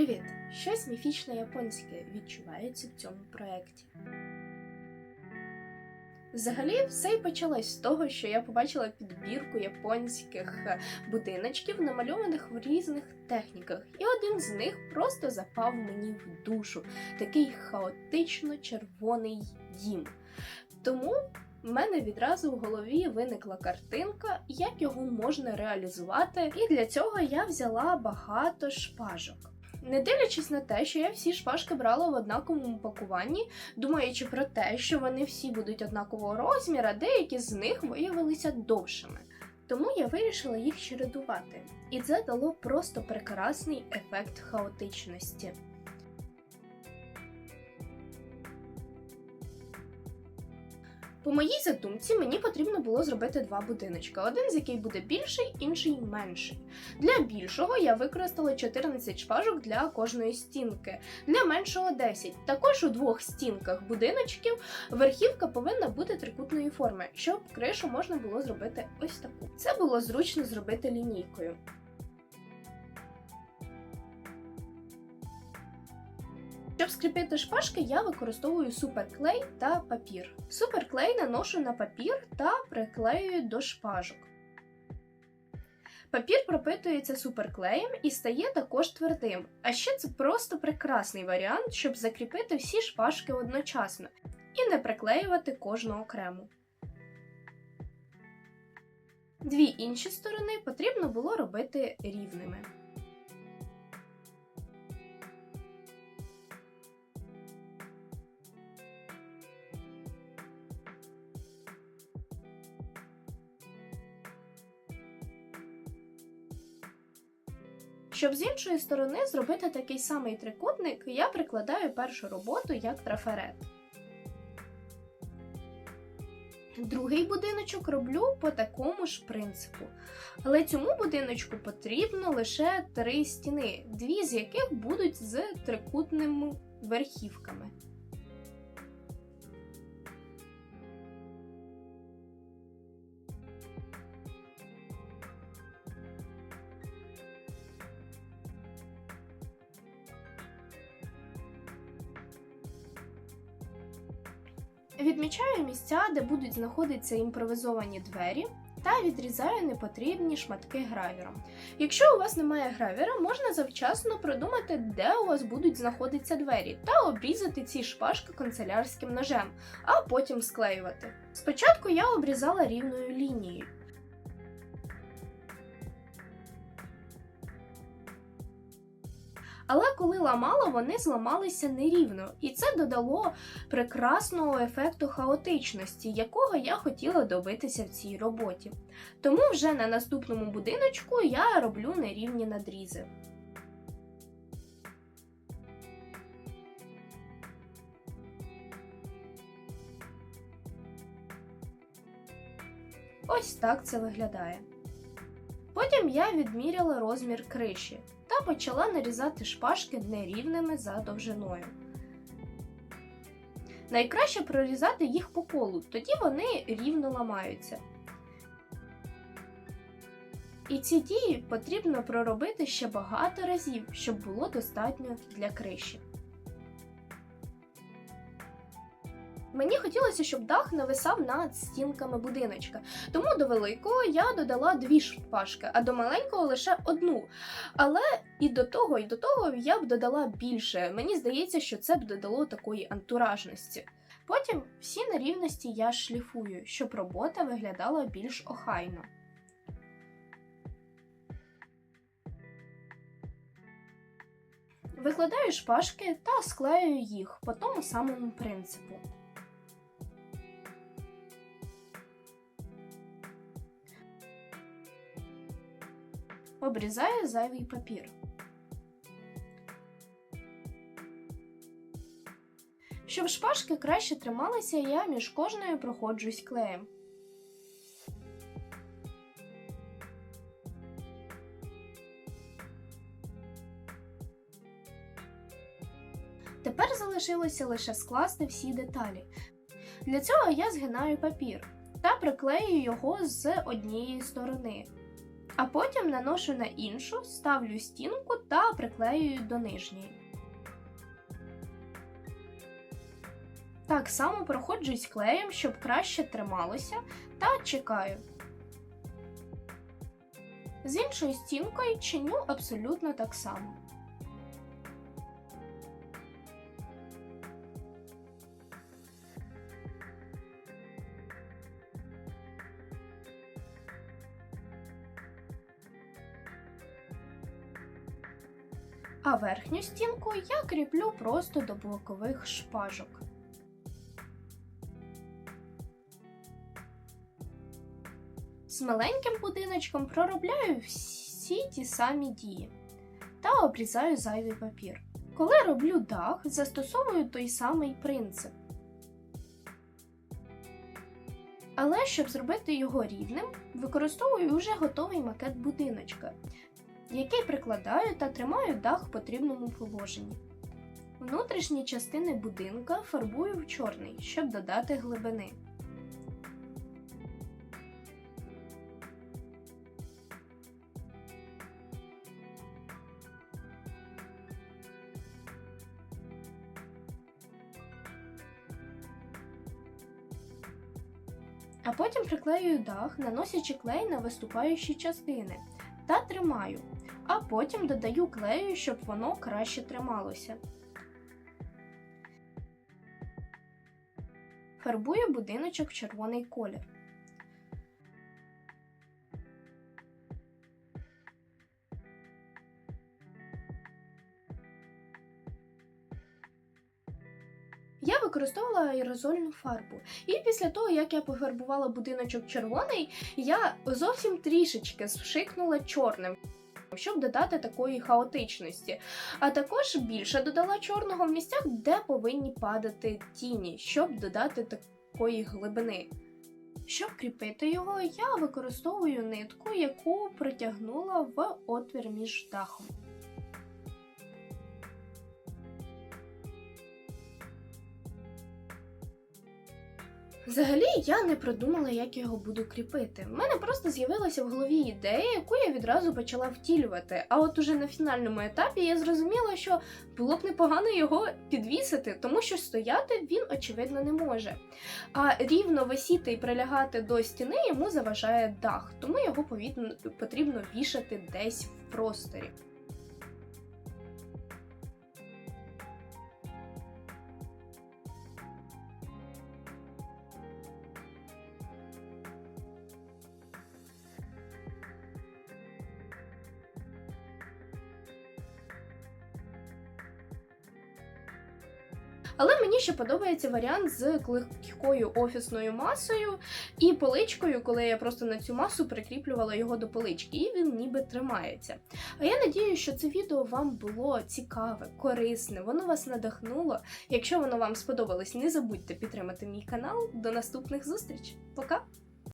Привіт! Щось міфічне японське відчувається в цьому проєкті. Взагалі, все й почалось з того, що я побачила підбірку японських е, будиночків, намальованих в різних техніках, і один з них просто запав мені в душу такий хаотично червоний дім. Тому в мене відразу в голові виникла картинка, як його можна реалізувати, і для цього я взяла багато шпажок. Не дивлячись на те, що я всі шпажки брала в однаковому пакуванні, думаючи про те, що вони всі будуть однакового розміра, деякі з них виявилися довшими. Тому я вирішила їх чередувати, і це дало просто прекрасний ефект хаотичності. По моїй задумці мені потрібно було зробити два будиночки: один з який буде більший, інший менший. Для більшого я використала 14 шпажок для кожної стінки, для меншого 10. Також у двох стінках будиночків верхівка повинна бути трикутної форми, щоб кришу можна було зробити ось таку. Це було зручно зробити лінійкою. Щоб скріпити шпажки, я використовую суперклей та папір. Суперклей наношу на папір та приклеюю до шпажок. Папір пропитується суперклеєм і стає також твердим. А ще це просто прекрасний варіант, щоб закріпити всі шпажки одночасно і не приклеювати кожну окремо. Дві інші сторони потрібно було робити рівними. Щоб з іншої сторони зробити такий самий трикутник, я прикладаю першу роботу як трафарет. Другий будиночок роблю по такому ж принципу. Але цьому будиночку потрібно лише три стіни, дві з яких будуть з трикутними верхівками. Відмічаю місця, де будуть знаходитися імпровізовані двері, та відрізаю непотрібні шматки гравіром. Якщо у вас немає гравіра, можна завчасно придумати, де у вас будуть знаходитися двері, та обрізати ці шпажки канцелярським ножем, а потім склеювати. Спочатку я обрізала рівною лінією. Але коли ламала, вони зламалися нерівно, і це додало прекрасного ефекту хаотичності, якого я хотіла добитися в цій роботі. Тому вже на наступному будиночку я роблю нерівні надрізи. Ось так це виглядає. Потім я відміряла розмір криші та почала нарізати шпажки нерівними за довжиною. Найкраще прорізати їх по колу, тоді вони рівно ламаються. І ці дії потрібно проробити ще багато разів, щоб було достатньо для криші. Мені хотілося, щоб дах нависав над стінками будиночка, тому до великого я додала дві шпажки, а до маленького лише одну. Але і до того, і до того я б додала більше. Мені здається, що це б додало такої антуражності. Потім всі нерівності я шліфую, щоб робота виглядала більш охайно. Викладаю шпажки та склею їх по тому самому принципу. Обрізаю зайвий папір. Щоб шпажки краще трималися, я між кожною проходжусь клеєм. Тепер залишилося лише скласти всі деталі. Для цього я згинаю папір та приклею його з однієї сторони А потім наношу на іншу, ставлю стінку та приклеюю до нижньої. Так само проходжусь клеєм, щоб краще трималося, та чекаю. З іншою стінкою чиню абсолютно так само. А верхню стінку я кріплю просто до бокових шпажок. З маленьким будиночком проробляю всі ті самі дії та обрізаю зайвий папір. Коли роблю дах, застосовую той самий принцип. Але щоб зробити його рівним, використовую вже готовий макет будиночка, який прикладаю та тримаю дах в потрібному положенні. Внутрішні частини будинка фарбую в чорний, щоб додати глибини. А потім приклеюю дах, наносячи клей на виступаючі частини та тримаю, а потім додаю клею, щоб воно краще трималося. Фарбую будиночок в червоний колір. Я використовувала аерозольну фарбу. І після того, як я пофарбувала будиночок червоний, я зовсім трішечки зшикнула чорним, щоб додати такої хаотичності. А також більше додала чорного в місцях, де повинні падати тіні, щоб додати такої глибини. Щоб кріпити його, я використовую нитку, яку притягнула в отвір між дахом. Взагалі я не продумала, як його буду кріпити. У мене просто з'явилася в голові ідея, яку я відразу почала втілювати. А от уже на фінальному етапі я зрозуміла, що було б непогано його підвісити, тому що стояти він, очевидно, не може. А рівно висіти і прилягати до стіни йому заважає дах, тому його потрібно вішати десь в просторі. Але мені ще подобається варіант з клейкою офісною масою і поличкою, коли я просто на цю масу прикріплювала його до полички, і він ніби тримається. А я надію, що це відео вам було цікаве, корисне, воно вас надихнуло. Якщо воно вам сподобалось, не забудьте підтримати мій канал. До наступних зустріч. Пока!